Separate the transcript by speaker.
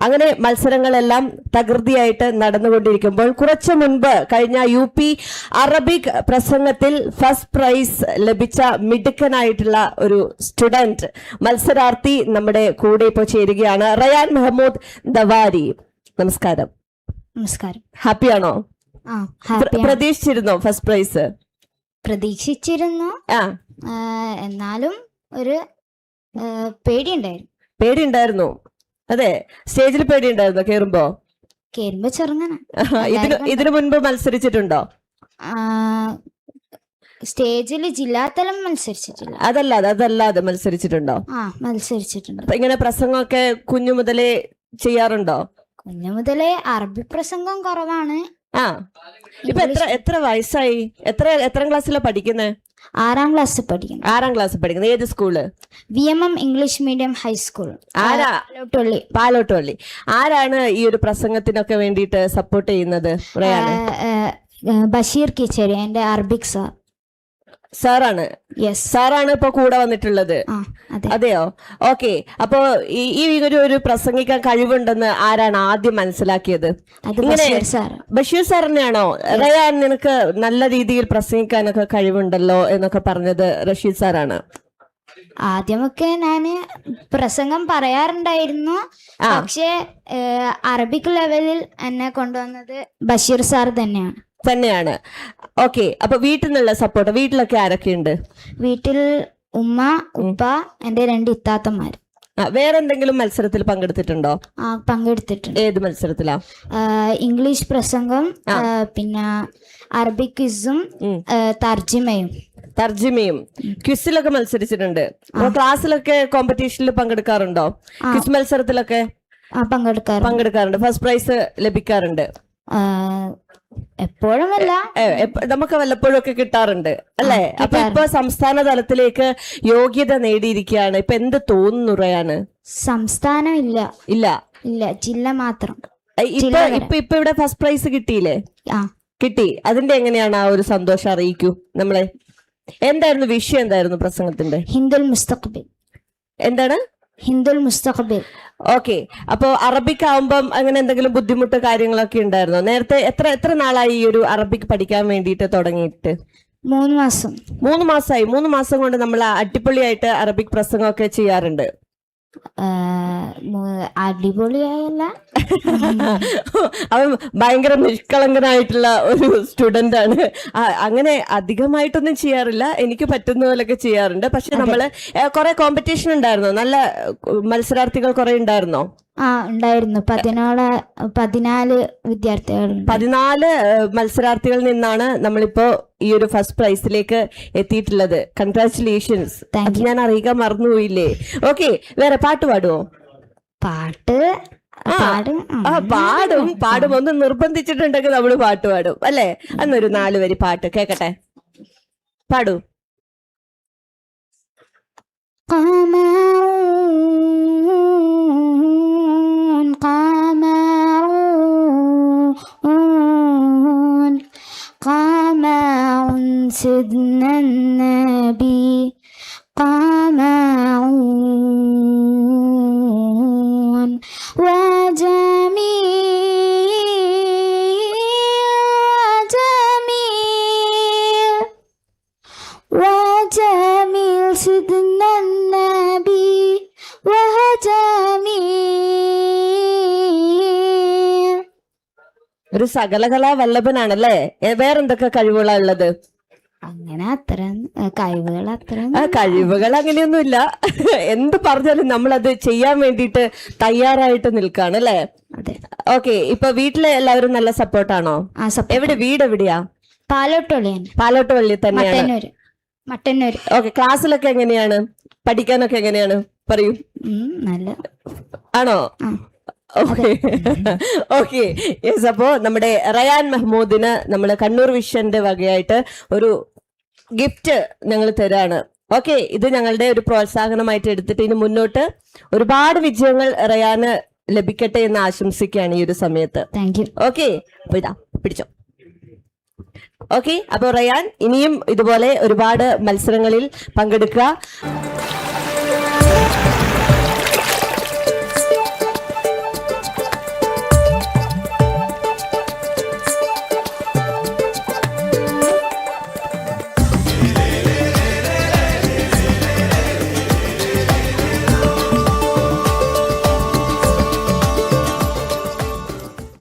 Speaker 1: അങ്ങനെ മത്സരങ്ങളെല്ലാം തകൃതിയായിട്ട് നടന്നുകൊണ്ടിരിക്കുമ്പോൾ കുറച്ചു മുൻപ് കഴിഞ്ഞ യു പി അറബിക് പ്രസംഗത്തിൽ ഫസ്റ്റ് പ്രൈസ് ലഭിച്ച മിടുക്കനായിട്ടുള്ള ഒരു സ്റ്റുഡന്റ് മത്സരാർത്ഥി നമ്മുടെ കൂടെ ഇപ്പോൾ ചേരുകയാണ്. റയാൻ മെഹമ്മൂദ് ദവാരി. നമസ്കാരം.
Speaker 2: നമസ്കാരം.
Speaker 1: ഹാപ്പിയാണോ? പ്രതീക്ഷിച്ചിരുന്നോ ഫസ്റ്റ് പ്രൈസ്?
Speaker 2: പ്രതീക്ഷിച്ചിരുന്നു. എന്നാലും ഒരു പേടിയുണ്ടായിരുന്നു.
Speaker 1: പേടിയുണ്ടായിരുന്നു. അതെ സ്റ്റേജിൽ പേടിയുണ്ടായിരുന്നോ കേറുമ്പോ?
Speaker 2: കേറുമ്പോ ചെറുങ്ങനെ.
Speaker 1: ഇതിന് ഇതിനു മുൻപ് മത്സരിച്ചിട്ടുണ്ടോ?
Speaker 2: സ്റ്റേജിൽ ജില്ലാതലം മത്സരിച്ചിട്ടില്ല.
Speaker 1: അതല്ലാതെ അതല്ലാതെ മത്സരിച്ചിട്ടുണ്ടോ?
Speaker 2: ആ മത്സരിച്ചിട്ടുണ്ട്.
Speaker 1: അപ്പൊ ഇങ്ങനെ പ്രസംഗമൊക്കെ കുഞ്ഞു മുതലേ ചെയ്യാറുണ്ടോ?
Speaker 2: കുഞ്ഞു മുതലേ അറബി പ്രസംഗം കുറവാണ്.
Speaker 1: ആ. ഇപ്പൊ എത്ര എത്ര വയസ്സായി? എത്ര എത്രാം ക്ലാസ്സിലാ പഠിക്കുന്നത്
Speaker 2: ആറാം ക്ലാസ് പഠിക്കുന്നു.
Speaker 1: ആറാം ക്ലാസ് പഠിക്കുന്നത് ഏത് school?
Speaker 2: V M M English medium high school
Speaker 1: ആരാ?
Speaker 2: പാലോട്ടുള്ളി.
Speaker 1: പാലോട്ടുപള്ളി ആരാണ് ഈ ഒരു പ്രസംഗത്തിനൊക്കെ വേണ്ടിയിട്ട് സപ്പോർട്ട് ചെയ്യുന്നത് റയാന്
Speaker 2: ബഷീർ കിച്ചേരി എന്റെ അറബിക് സാർ.
Speaker 1: സാറാണ്. സാറാണ് ഇപ്പൊ കൂടെ വന്നിട്ടുള്ളത്. അതെയോ? ഓക്കെ. അപ്പോ ഈ ഒരു ഒരു പ്രസംഗിക്കാൻ കഴിവുണ്ടെന്ന് ആരാണ് ആദ്യം മനസ്സിലാക്കിയത്? ഇങ്ങനെ
Speaker 2: ബഷീർ സാർ
Speaker 1: തന്നെയാണോ റയാൻ നിനക്ക് നല്ല രീതിയിൽ പ്രസംഗിക്കാനൊക്കെ കഴിവുണ്ടല്ലോ എന്നൊക്കെ പറഞ്ഞത് റഷീദ് സാറാണ്.
Speaker 2: ആദ്യമൊക്കെ ഞാൻ പ്രസംഗം പറയാറുണ്ടായിരുന്നു. പക്ഷേ അറബിക് ലെവലിൽ എന്നെ കൊണ്ടുവന്നത് ബഷീർ സാർ തന്നെയാണ്.
Speaker 1: തന്നെയാണ്. ഓക്കെ അപ്പൊ വീട്ടിൽ നിന്നുള്ള സപ്പോർട്ട് വീട്ടിലൊക്കെ ആരൊക്കെയുണ്ട്?
Speaker 2: വീട്ടിൽ ഉമ്മ ഉപ്പ എന്റെ രണ്ട് ഇത്താത്തന്മാര്
Speaker 1: ആ, വേറെ എന്തെങ്കിലും മത്സരത്തിൽ പങ്കെടുത്തിട്ടുണ്ടോ?
Speaker 2: ആ, പങ്കെടുത്തിട്ടുണ്ട്.
Speaker 1: ഏത് മത്സരത്തിലാ?
Speaker 2: ഇംഗ്ലീഷ് പ്രസംഗം പിന്നെ അറബിക് ക്വിസും തർജിമയും
Speaker 1: തർജിമയും ക്വിസിലൊക്കെ മത്സരിച്ചിട്ടുണ്ട്. അപ്പൊ ക്ലാസ്സിലൊക്കെ കോമ്പറ്റീഷനിൽ പങ്കെടുക്കാറുണ്ടോ? ക്വിസ് മത്സരത്തിലൊക്കെ?
Speaker 2: പങ്കെടുക്കാറുണ്ട്.
Speaker 1: ഫസ്റ്റ് പ്രൈസ് ലഭിക്കാറുണ്ട്.
Speaker 2: എപ്പോഴുമല്ല
Speaker 1: നമുക്ക് വല്ലപ്പോഴും ഒക്കെ കിട്ടാറുണ്ട് അല്ലേ? അപ്പൊ ഇപ്പൊ സംസ്ഥാന തലത്തിലേക്ക് യോഗ്യത നേടിയിരിക്കുകയാണ്. ഇപ്പൊ എന്ത് തോന്നുന്നു റയാണ്
Speaker 2: സംസ്ഥാനം ഇല്ല.
Speaker 1: ഇല്ല.
Speaker 2: ഇല്ല ജില്ല മാത്രം.
Speaker 1: ഇപ്പൊ ഇപ്പൊ ഇപ്പൊ ഇവിടെ ഫസ്റ്റ് പ്രൈസ് കിട്ടിയില്ലേ? കിട്ടി. അതിന്റെ എങ്ങനെയാണ് ആ ഒരു സന്തോഷം അറിയിക്കൂ നമ്മളെ? എന്തായിരുന്നു വിഷയം എന്തായിരുന്നു പ്രസംഗത്തിന്റെ?
Speaker 2: ഹിന്ദുൽ മുസ്തഖബിൽ.
Speaker 1: എന്താണ്?
Speaker 2: ഹിന്ദുൽ മുസ്തഖബിൽ.
Speaker 1: ഓക്കെ. അപ്പോ അറബിക് ആവുമ്പം അങ്ങനെ എന്തെങ്കിലും ബുദ്ധിമുട്ട് കാര്യങ്ങളൊക്കെ ഉണ്ടായിരുന്നോ? നേരത്തെ എത്ര എത്ര നാളായി ഈ ഒരു അറബിക് പഠിക്കാൻ വേണ്ടിയിട്ട് തുടങ്ങിയിട്ട്?
Speaker 2: മൂന്ന് മാസം.
Speaker 1: മൂന്ന് മാസമായി മൂന്ന് മാസം കൊണ്ട് നമ്മൾ അടിപൊളിയായിട്ട് അറബിക് പ്രസംഗമൊക്കെ ചെയ്യാറുണ്ട്.
Speaker 2: അടിപൊളിയായല്ല.
Speaker 1: അവൻ ഭയങ്കര നിഷ്കളങ്കനായിട്ടുള്ള ഒരു സ്റ്റുഡന്റ് ആണ്. അങ്ങനെ അധികമായിട്ടൊന്നും ചെയ്യാറില്ല. എനിക്ക് പറ്റുന്ന പോലൊക്കെ ചെയ്യാറുണ്ട്. പക്ഷെ നമ്മൾ കുറെ കോമ്പറ്റീഷൻ ഉണ്ടായിരുന്നോ? നല്ല മത്സരാർത്ഥികൾ കുറെ ഉണ്ടായിരുന്നോ?
Speaker 2: ആ ഉണ്ടായിരുന്നു പതിനാല് പതിനാല് വിദ്യാർത്ഥികളുണ്ട്
Speaker 1: പതിനാല് ഏഹ്, മത്സരാർത്ഥികളിൽ നിന്നാണ് നമ്മളിപ്പോ ഈ ഒരു ഫസ്റ്റ് പ്രൈസിലേക്ക് എത്തിയിട്ടുള്ളത് കൺഗ്രാറ്റുലേഷൻസ്
Speaker 2: Thank
Speaker 1: അത് ഞാൻ അറിയിക്കാൻ മറന്നുപോയില്ലേ ഓക്കെ വേറെ പാട്ട് പാടുവോ
Speaker 2: പാട്ട് പാടും
Speaker 1: ആ പാടും പാടും ഒന്ന് നിർബന്ധിച്ചിട്ടുണ്ടെങ്കിൽ നമ്മള് പാട്ട് പാടും അല്ലേ അന്നൊരു നാല് വരി പാട്ട് കേക്കട്ടെ പാടൂ
Speaker 2: قمرون سيدنا النبي قمرون وجميل جميل وجميل سيدنا النبي وجميل
Speaker 1: ഒരു സകലകലാ വല്ലഭനാണല്ലേ ഏ, വേറെന്തൊക്കെ കഴിവുകളാ ഉള്ളത്
Speaker 2: അങ്ങനെ അത്ര കഴിവുകൾ അത്ര
Speaker 1: കഴിവുകൾ അങ്ങനെയൊന്നുമില്ല. എന്ത് പറഞ്ഞാലും നമ്മൾ അത് ചെയ്യാൻ വേണ്ടിയിട്ട് തയ്യാറായിട്ട് നിൽക്കാണ് അല്ലേ? ഓക്കെ ഇപ്പൊ വീട്ടിലെ എല്ലാവരും നല്ല സപ്പോർട്ടാണോ? എവിടെ വീട് എവിടെയാ?
Speaker 2: പാലോട്ടുള്ളി
Speaker 1: പാലോട്ടുള്ളി തന്നെയാണ്.
Speaker 2: മട്ടന്നൂര്.
Speaker 1: ഓക്കെ ക്ലാസ്സിലൊക്കെ എങ്ങനെയാണ്? പഠിക്കാനൊക്കെ എങ്ങനെയാണ്? പറയൂ.
Speaker 2: നല്ല.
Speaker 1: ആണോ. ഓക്കെ. ഓക്കെ. യെസ് അപ്പോ നമ്മുടെ റയാൻ മെഹ്മൂദിന് നമ്മൾ കണ്ണൂർ വിഷന്റെ വകയായിട്ട് ഒരു ഗിഫ്റ്റ് ഞങ്ങൾ തരാണ്. ഓക്കെ. ഇത് ഞങ്ങളുടെ ഒരു പ്രോത്സാഹനമായിട്ട് എടുത്തിട്ട് ഇനി മുന്നോട്ട് ഒരുപാട് വിജയങ്ങൾ റയാന് ലഭിക്കട്ടെ എന്ന് ആശംസിക്കുകയാണ് ഈ ഒരു സമയത്ത്.
Speaker 2: Thank you
Speaker 1: okay. അപ്പൊ ഇതാ പിടിച്ചോ. ഓക്കെ. അപ്പൊ റയാൻ ഇനിയും ഇതുപോലെ ഒരുപാട് മത്സരങ്ങളിൽ പങ്കെടുക്കുക.